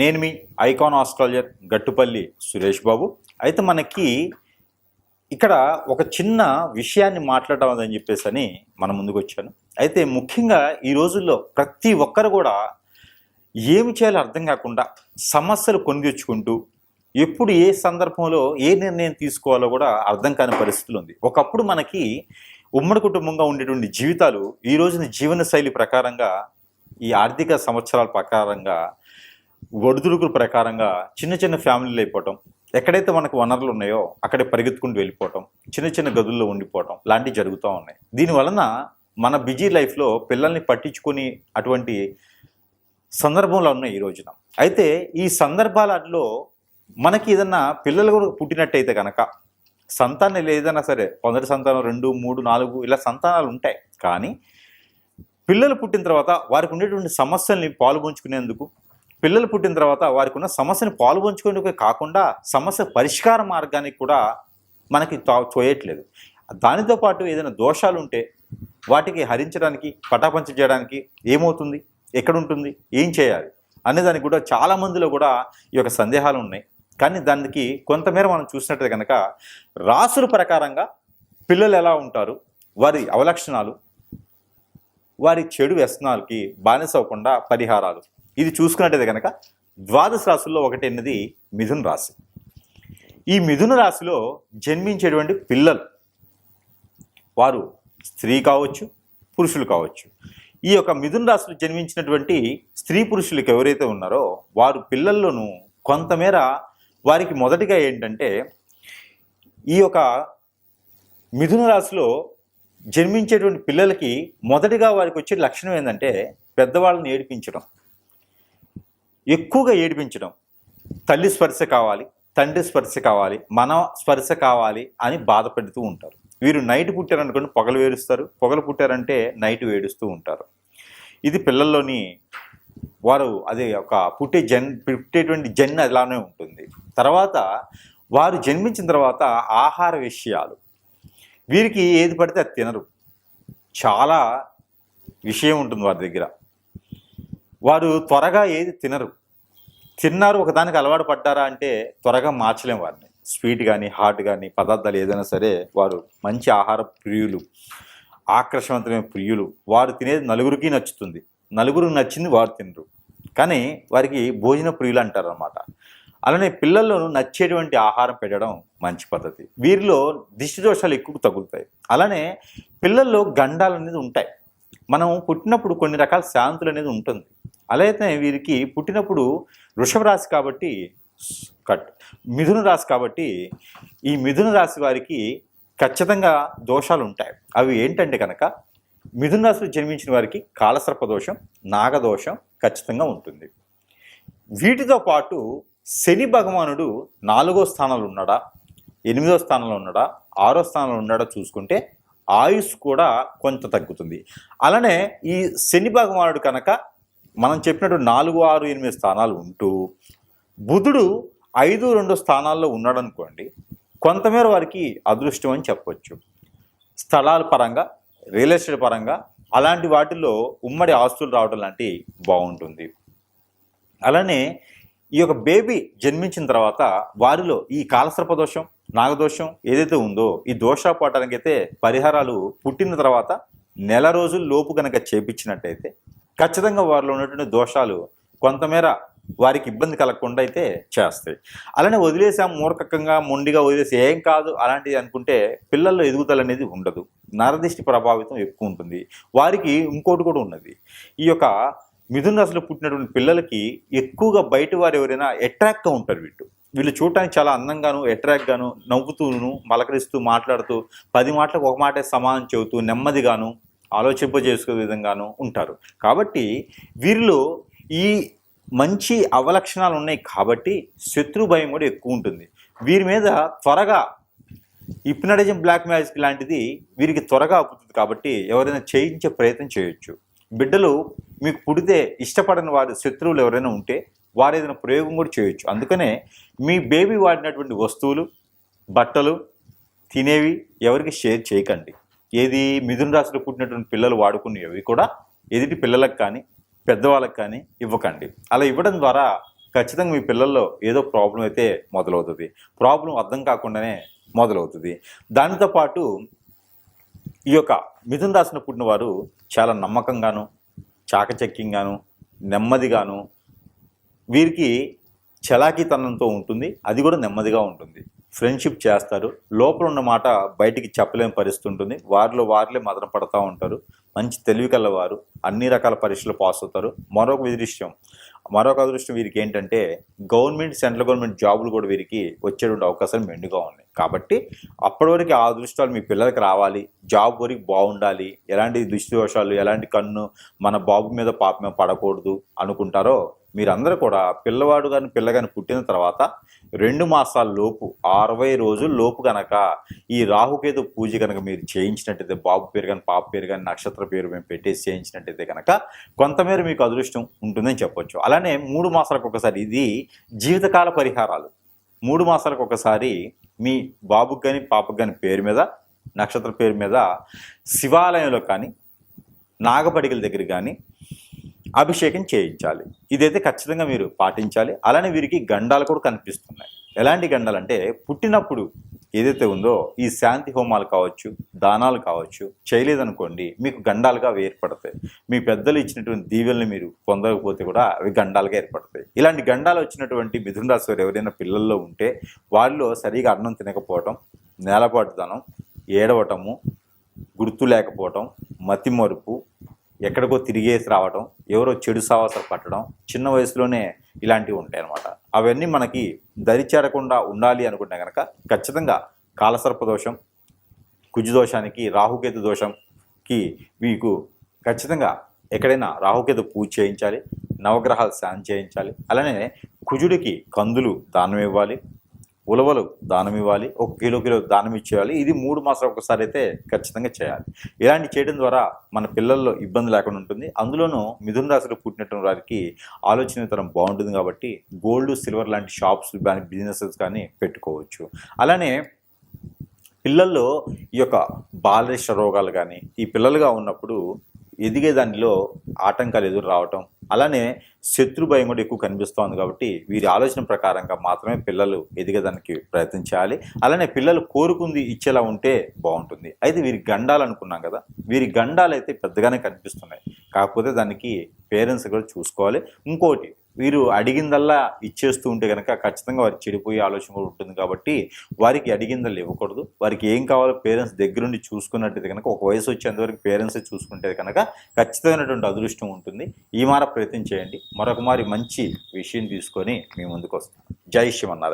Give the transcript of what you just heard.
నేను మీ icon astrologer Gattupalli Suresh Babu. అయితే మనకి ఇక్కడ ఒక చిన్న విషయాన్ని మాట్లాడడం అని చెప్పేసి అని మన ముందుకు వచ్చాను. అయితే ముఖ్యంగా ఈ రోజుల్లో ప్రతి ఒక్కరు కూడా ఏమి చేయాలో అర్థం కాకుండా సమస్యలు కొనిగొచ్చుకుంటూ ఎప్పుడు ఏ సందర్భంలో ఏ నిర్ణయం తీసుకోవాలో కూడా అర్థం కాని పరిస్థితులు ఉంది. ఒకప్పుడు మనకి ఉమ్మడి కుటుంబంగా ఉండేటువంటి జీవితాలు ఈ రోజున జీవన శైలి ప్రకారంగా ఈ ఆర్థిక సంవత్సరాల ప్రకారంగా ఒడిదుడుకుల ప్రకారంగా చిన్న చిన్న ఫ్యామిలీలు అయిపోవటం ఎక్కడైతే మనకు వనరులు ఉన్నాయో అక్కడే పరిగెత్తుకుంటూ వెళ్ళిపోవటం చిన్న చిన్న గదుల్లో ఉండిపోవటం లాంటివి జరుగుతూ ఉన్నాయి. దీని వలన మన బిజీ లైఫ్లో పిల్లల్ని పట్టించుకొని అటువంటి సందర్భంలో ఉన్నాయి ఈ రోజున. అయితే ఈ సందర్భాలలో మనకి ఏదన్నా పిల్లలు కూడా పుట్టినట్టయితే కనుక సంతానం ఏదైనా సరే కొందరి సంతానం రెండు మూడు నాలుగు ఇలా సంతానాలు ఉంటాయి. కానీ పిల్లలు పుట్టిన తర్వాత వారికి ఉండేటువంటి సమస్యల్ని పాల్గొంచుకునేందుకు పిల్లలు పుట్టిన తర్వాత వారికి ఉన్న సమస్యను పాల్గొంచుకునేందుకే కాకుండా సమస్య పరిష్కార మార్గానికి కూడా మనకి తా దానితో పాటు ఏదైనా దోషాలు ఉంటే వాటికి హరించడానికి పటాపంచ చేయడానికి ఏమవుతుంది? ఎక్కడుంటుంది? ఏం చేయాలి? అనే దానికి కూడా చాలా మందిలో కూడా ఈ యొక్క సందేహాలు ఉన్నాయి. కానీ దానికి కొంతమేర మనం చూసినట్టు కనుక రాసుల ప్రకారంగా పిల్లలు ఎలా ఉంటారు? వారి అవలక్షణాలు వారి చెడు వ్యసనాలకి బానిస అవ్వకుండా పరిహారాలు. ఇది చూసుకున్నట్టయితే కనుక ద్వాదశ రాశుల్లో ఒకటి అన్నది మిథున రాశి. ఈ మిథున రాశిలో జన్మించేటువంటి పిల్లలు వారు స్త్రీ కావచ్చు పురుషులు కావచ్చు. ఈ యొక్క మిథున రాశిలో జన్మించినటువంటి స్త్రీ పురుషులకు ఎవరైతే ఉన్నారో వారు పిల్లల్లోనూ కొంతమేర వారికి మొదటిగా ఏంటంటే ఈ యొక్క మిథున రాశిలో జన్మించేటువంటి పిల్లలకి మొదటిగా వారికి వచ్చే లక్షణం ఏంటంటే పెద్దవాళ్ళని ఏడిపించడం. ఎక్కువగా ఏడిపించడం. తల్లి స్పర్శ కావాలి తండ్రి స్పర్శ కావాలి మన స్పర్శ కావాలి అని బాధపడుతూ ఉంటారు. వీరు నైట్ పుట్టారనుకోండి పొగలు వేడుస్తారు పొగలు పుట్టారంటే నైట్ వేడుస్తూ ఉంటారు. ఇది పిల్లల్లోని వారు అదే ఒక పుట్టే జన్ పుట్టేటువంటి జన్ అలానే ఉంటుంది. తర్వాత వారు జన్మించిన తర్వాత ఆహార విషయాలు. వీరికి ఏది పడితే అది తినరు. చాలా విషయం ఉంటుంది వారి దగ్గర. వారు త్వరగా ఏది తినరు. తిన్నారు ఒకదానికి అలవాటు పడ్డారా అంటే త్వరగా మార్చలేం వారిని. స్వీట్ కానీ హాట్ కానీ పదార్థాలు ఏదైనా సరే వారు మంచి ఆహార ప్రియులు ఆకర్షవంతమైన ప్రియులు. వారు తినేది నలుగురికి నచ్చుతుంది. నలుగురికి నచ్చింది వారు తినరు. కానీ వారికి భోజన ప్రియులు అంటారు అనమాట అలానే పిల్లల్లోనూ నచ్చేటువంటి ఆహారం పెట్టడం మంచి పద్ధతి. వీరిలో దిష్టి దోషాలు ఎక్కువ తగులుతాయి. అలానే పిల్లల్లో గండాలు అనేది ఉంటాయి. మనం పుట్టినప్పుడు కొన్ని రకాల శాంతులు అనేది ఉంటుంది. అలాగే వీరికి పుట్టినప్పుడు వృషభ రాశి కాబట్టి కట్ మిథున రాశి కాబట్టి ఈ మిథున రాశి వారికి ఖచ్చితంగా దోషాలు ఉంటాయి. అవి ఏంటంటే కనుక మిథున రాశిలో జన్మించిన వారికి కాలసర్ప దోషం నాగదోషం ఖచ్చితంగా ఉంటుంది. వీటితో పాటు శని భగవానుడు నాలుగో స్థానంలో ఉన్నాడా ఎనిమిదో స్థానంలో ఉన్నాడా ఆరో స్థానంలో ఉన్నాడా చూసుకుంటే ఆయుష్ కూడా కొంత తగ్గుతుంది. అలానే ఈ శని భగవానుడు కనుక మనం చెప్పినట్టు నాలుగు ఆరు ఎనిమిది స్థానాలు ఉంటూ బుధుడు ఐదు రెండు స్థానాల్లో ఉన్నాడు అనుకోండి కొంతమేర వారికి అదృష్టం అని చెప్పొచ్చు. స్థలాల పరంగా రియల్ ఎస్టేట్ పరంగా అలాంటి వాటిల్లో ఉమ్మడి ఆస్తులు రావడం లాంటి బాగుంటుంది. అలానే ఈ యొక్క బేబీ జన్మించిన తర్వాత వారిలో ఈ కాలసర్ప దోషం నాగదోషం ఏదైతే ఉందో ఈ దోషాపాటానికైతే పరిహారాలు పుట్టిన తర్వాత నెల రోజుల లోపు కనుక చేపించినట్టయితే ఖచ్చితంగా వారిలో ఉన్నటువంటి దోషాలు కొంతమేర వారికి ఇబ్బంది కలగకుండా అయితే చేస్తాయి. అలానే వదిలేసాం మూర్ఖకంగా మొండిగా వదిలేసి ఏం కాదు అలాంటిది అనుకుంటే పిల్లల్లో ఎదుగుదల అనేది ఉండదు. నరదిష్టి ప్రభావితం ఎక్కువ ఉంటుంది. వారికి ఇంకోటి కూడా ఉన్నది. ఈ యొక్క మిథున రాశిలో పుట్టినటువంటి పిల్లలకి ఎక్కువగా బయట వారు ఎవరైనా అట్రాక్ట్గా ఉంటారు వీళ్ళు. వీళ్ళు చూడటానికి చాలా అందంగాను అట్రాక్ట్గాను నవ్వుతూను మలకరిస్తూ మాట్లాడుతూ పది మాటలకు ఒక మాటే సమానం చెబుతూ నెమ్మదిగాను ఆలోచింపజేసుకునే విధంగాను ఉంటారు. కాబట్టి వీరిలో ఈ మంచి అవలక్షణాలు ఉన్నాయి కాబట్టి శత్రు భయం కూడా ఎక్కువ ఉంటుంది. వీరి మీద త్వరగా హిప్నటిజం బ్లాక్ మ్యాజిక్ లాంటిది వీరికి త్వరగా అవుతుంది కాబట్టి ఎవరైనా చేయించే ప్రయత్నం చేయొచ్చు. బిడ్డలు మీకు పుడితే ఇష్టపడని వారి శత్రువులు ఎవరైనా ఉంటే వారు ఏదైనా ప్రయోగం కూడా చేయొచ్చు. అందుకనే మీ బేబీ వాడినటువంటి వస్తువులు బట్టలు తినేవి ఎవరికి షేర్ చేయకండి. ఏది మిథున రాశిలో పుట్టినటువంటి పిల్లలు వాడుకునేవి కూడా ఎదుటి పిల్లలకు కానీ పెద్దవాళ్ళకి కానీ ఇవ్వకండి. అలా ఇవ్వడం ద్వారా ఖచ్చితంగా మీ పిల్లల్లో ఏదో ప్రాబ్లం అయితే మొదలవుతుంది. ప్రాబ్లం అర్థం కాకుండానే మొదలవుతుంది. దానితో పాటు ఈ యొక్క మిథున రాశిలో పుట్టిన వారు చాలా నమ్మకంగాను చాకచక్యంగాను నెమ్మదిగాను వీరికి చలాకీతనంతో ఉంటుంది. అది కూడా నెమ్మదిగా ఉంటుంది. ఫ్రెండ్షిప్ చేస్తారు. లోపల ఉన్న మాట బయటికి చెప్పలేని పరిస్థితి ఉంటుంది. వారిలో వారిలే మదన పడతా ఉంటారు. మంచి తెలివి కలవారు. అన్ని రకాల పరీక్షలు పాస్ అవుతారు. మరొక విదృశ్యం. మరొక అదృష్టం వీరికి ఏంటంటే గవర్నమెంట్ సెంట్రల్ గవర్నమెంట్ జాబులు కూడా వీరికి వచ్చేటువంటి అవకాశాలు మెండుగా ఉన్నాయి. కాబట్టి అప్పటి వరకు ఆ అదృష్టాలు మీ పిల్లలకి రావాలి. జాబ్ వరకు బాగుండాలి. ఎలాంటి దుష్టి దోషాలు ఎలాంటి కన్ను మన బాబు మీద పాప మీద పడకూడదు అనుకుంటారో మీరందరూ కూడా పిల్లవాడు కానీ పిల్ల కానీ పుట్టిన తర్వాత రెండు మాసాల లోపు అరవై రోజుల లోపు కనుక ఈ రాహుకేతు పూజ కనుక మీరు చేయించినట్టయితే బాబు పేరు కానీ పాప పేరు కానీ నక్షత్ర పేరు మేము పెట్టేసి చేయించినట్టయితే కనుక కొంతమేర మీకు అదృష్టం ఉంటుందని చెప్పొచ్చు. అలానే మూడు మాసాలకు ఒకసారి ఇది జీవితకాల పరిహారాలు. మూడు మాసాలకు ఒకసారి మీ బాబుకి కానీ పాపకు కానీ పేరు మీద నక్షత్ర పేరు మీద శివాలయంలో కానీ నాగపడికల దగ్గర కానీ అభిషేకం చేయించాలి. ఇదైతే ఖచ్చితంగా మీరు పాటించాలి. అలానే వీరికి గండాలు కూడా కనిపిస్తున్నాయి. ఎలాంటి గండాలు అంటే పుట్టినప్పుడు ఏదైతే ఉందో ఈ శాంతి హోమాలు కావచ్చు దానాలు కావచ్చు చేయలేదనుకోండి మీకు గండాలుగా అవి ఏర్పడతాయి. మీ పెద్దలు ఇచ్చినటువంటి దీవెల్ని మీరు పొందకపోతే కూడా అవి గండాలుగా ఏర్పడతాయి. ఇలాంటి గండాలు వచ్చినటువంటి మిథున రాశి వారు ఎవరైనా పిల్లల్లో ఉంటే వాళ్ళు సరిగా అన్నం తినకపోవటం నేలపాటుదనం ఏడవటము గుర్తు లేకపోవటం మతి మరుపు ఎక్కడికో తిరిగేసి రావడం ఎవరో చెడు సావాసాలు పట్టడం చిన్న వయసులోనే ఇలాంటివి ఉంటాయి అన్నమాట అవన్నీ మనకి దరిచేరకుండా ఉండాలి అనుకుంటే కనుక ఖచ్చితంగా కాలసర్ప దోషం కుజు దోషానికి రాహుకేతు దోషంకి మీకు ఖచ్చితంగా ఎక్కడైనా రాహుకేతు పూజ చేయించాలి నవగ్రహాలు శాంతి చేయించాలి. అలానే కుజుడికి కందులు దానం ఇవ్వాలి ఉలవలు దానం ఇవ్వాలి ఒక కిలో కిలో దానం ఇచ్చేయాలి ఇది మూడు మాసాలు ఒకసారి అయితే ఖచ్చితంగా చేయాలి. ఇలాంటి చేయడం ద్వారా మన పిల్లల్లో ఇబ్బంది లేకుండా ఉంటుంది. అందులోనూ మిథున రాశిలో పుట్టినటువంటి వారికి ఆలోచన తరం బాగుంటుంది కాబట్టి గోల్డ్ సిల్వర్ లాంటి షాప్స్ కానీ బిజినెసెస్ కానీ పెట్టుకోవచ్చు. అలానే పిల్లల్లో ఈ యొక్క బాలరిష్ట రోగాలు కానీ ఈ పిల్లలుగా ఉన్నప్పుడు ఎదిగే దానిలో ఆటంకాలు ఎదురు రావటం అలానే శత్రు భయం కూడా ఎక్కువ కనిపిస్తోంది కాబట్టి వీరి ఆలోచన ప్రకారంగా మాత్రమే పిల్లలు ఎదిగేదానికి ప్రయత్నం చేయాలి. అలానే పిల్లలు కోరుకుంది ఇచ్చేలా ఉంటే బాగుంటుంది. అయితే వీరి గండాలు అనుకున్నాం కదా వీరి గండాలు అయితే పెద్దగానే కనిపిస్తున్నాయి. కాకపోతే దానికి పేరెంట్స్ కూడా చూసుకోవాలి. ఇంకోటి వీరు అడిగిందల్లా ఇచ్చేస్తూ ఉంటే కనుక ఖచ్చితంగా వారికి చెడిపోయే ఆలోచన కూడా ఉంటుంది కాబట్టి వారికి అడిగిందల్లా ఇవ్వకూడదు. వారికి ఏం కావాలో పేరెంట్స్ దగ్గరుండి చూసుకున్నట్టయితే కనుక ఒక వయసు వచ్చేంతవరకు పేరెంట్స్ చూసుకుంటే కనుక ఖచ్చితమైనటువంటి అదృష్టం ఉంటుంది. ఈ మార ప్రయత్నం చేయండి. మరొక మారి మంచి విషయం తీసుకొని మీ ముందుకు వస్తాను జై శివన్నారాయణ